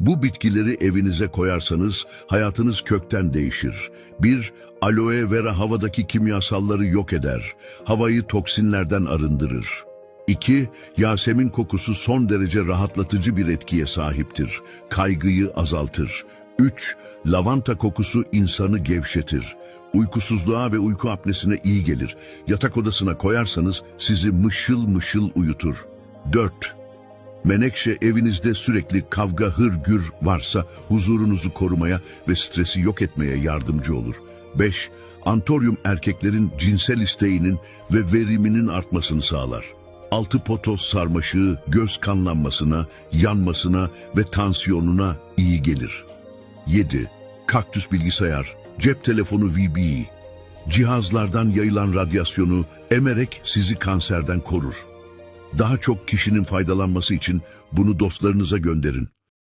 Bu bitkileri evinize koyarsanız hayatınız kökten değişir. 1. Aloe vera havadaki kimyasalları yok eder. Havayı toksinlerden arındırır. 2. Yasemin kokusu son derece rahatlatıcı bir etkiye sahiptir. Kaygıyı azaltır. 3. Lavanta kokusu insanı gevşetir. Uykusuzluğa ve uyku apnesine iyi gelir. Yatak odasına koyarsanız sizi mışıl mışıl uyutur. 4. Menekşe evinizde sürekli kavga hırgür varsa huzurunuzu korumaya ve stresi yok etmeye yardımcı olur. 5. Antoryum erkeklerin cinsel isteğinin ve veriminin artmasını sağlar. 6. Potos sarmaşığı göz kanlanmasına, yanmasına ve tansiyonuna iyi gelir. 7. Kaktüs bilgisayar, cep telefonu VB, cihazlardan yayılan radyasyonu emerek sizi kanserden korur. Daha çok kişinin faydalanması için bunu dostlarınıza gönderin.